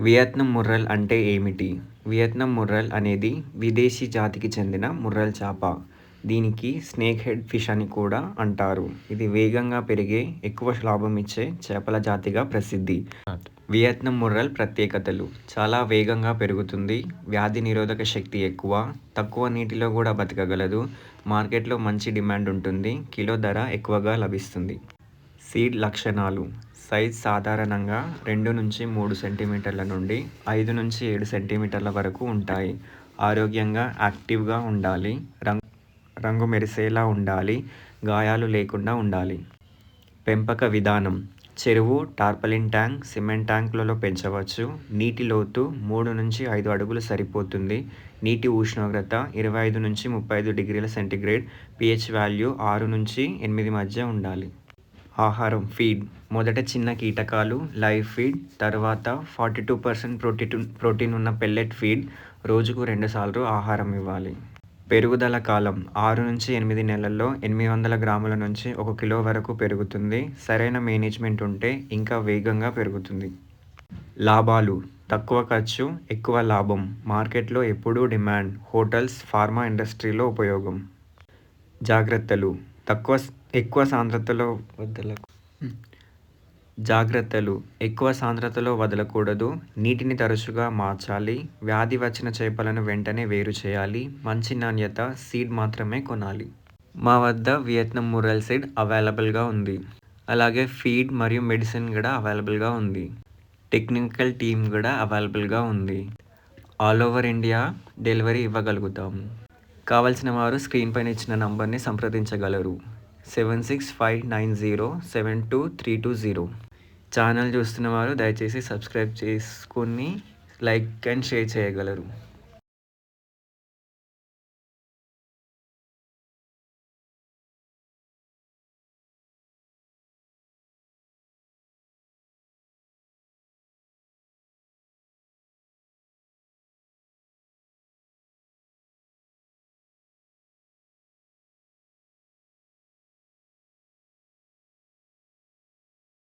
Vietnam ముర్రల్ అంటే ఏమిటి? Vietnam ముర్రల్ అనేది విదేశీ జాతికి చెందిన ముర్రల్ చేప. దీనికి స్నేక్ హెడ్ ఫిష్ అని కూడా అంటారు. ఇది వేగంగా పెరిగే ఎక్కువ లాభం ఇచ్చే చేపల జాతిగా ప్రసిద్ధి. వియత్నాం ముర్రల్ ప్రత్యేకతలు. చాలా వేగంగా పెరుగుతుంది. వ్యాధి నిరోధక శక్తి ఎక్కువ. తక్కువ నీటిలో కూడా బతకగలదు. మార్కెట్లో మంచి డిమాండ్ ఉంటుంది. కిలో ధర ఎక్కువగా లభిస్తుంది. సీడ్ లక్షణాలు. సైజ్ సాధారణంగా రెండు నుంచి మూడు సెంటీమీటర్ల నుండి ఐదు నుంచి ఏడు సెంటీమీటర్ల వరకు ఉంటాయి. ఆరోగ్యంగా యాక్టివ్గా ఉండాలి. రంగు రంగు మెరిసేలా ఉండాలి. గాయాలు లేకుండా ఉండాలి. పెంపక విధానం. చెరువు టార్పలిన్ ట్యాంక్ సిమెంట్ ట్యాంకులలో పెంచవచ్చు. నీటి లోతు మూడు నుంచి ఐదు అడుగులు సరిపోతుంది. నీటి ఉష్ణోగ్రత ఇరవై ఐదు నుంచి ముప్పై ఐదు డిగ్రీల సెంటీగ్రేడ్. పిహెచ్ వాల్యూ ఆరు నుంచి ఎనిమిది మధ్య ఉండాలి. ఆహారం ఫీడ్ మొదట చిన్న కీటకాలు లైవ్ ఫీడ్ తర్వాత forty two percent protein protein ఉన్న పెల్లెట్ ఫీడ్ రోజుకు రెండుసార్లు ఆహారం ఇవ్వాలి. పెరుగుదల కాలం. ఆరు నుంచి ఎనిమిది నెలల్లో ఎనిమిది వందల గ్రాముల నుంచి ఒక కిలో వరకు పెరుగుతుంది. సరైన మేనేజ్మెంట్ ఉంటే ఇంకా వేగంగా పెరుగుతుంది. లాభాలు. తక్కువ ఖర్చు ఎక్కువ లాభం. మార్కెట్లో ఎప్పుడూ డిమాండ్. హోటల్స్ ఫార్మా ఇండస్ట్రీలో ఉపయోగం. జాగ్రత్తలు. తక్కువ ఎక్కువ సాంద్రతలో వదలకు జాగ్రత్తలు. ఎక్కువ సాంద్రతలో వదలకూడదు. నీటిని తరచుగా మార్చాలి. వ్యాధి వచ్చిన చేపలను వెంటనే వేరు చేయాలి. మంచి నాణ్యత సీడ్ మాత్రమే కొనాలి. మా వద్ద వియత్నాం మురల్ సీడ్ అవైలబుల్గా ఉంది. అలాగే ఫీడ్ మరియు మెడిసిన్ కూడా అవైలబుల్గా ఉంది. టెక్నికల్ టీమ్ కూడా అవైలబుల్గా ఉంది. ఆల్ ఓవర్ ఇండియా డెలివరీ ఇవ్వగలుగుతాము కావలసిన వారు స్క్రీన్ పైన ఇచ్చిన నంబర్ని సంప్రదించగలరు. Seven six five nine zero seven two three two zero. Channel చూస్తున్న వారు దయచేసి సబ్స్క్రైబ్ చేసుకొని లైక్ అండ్ షేర్ చేయగలరు.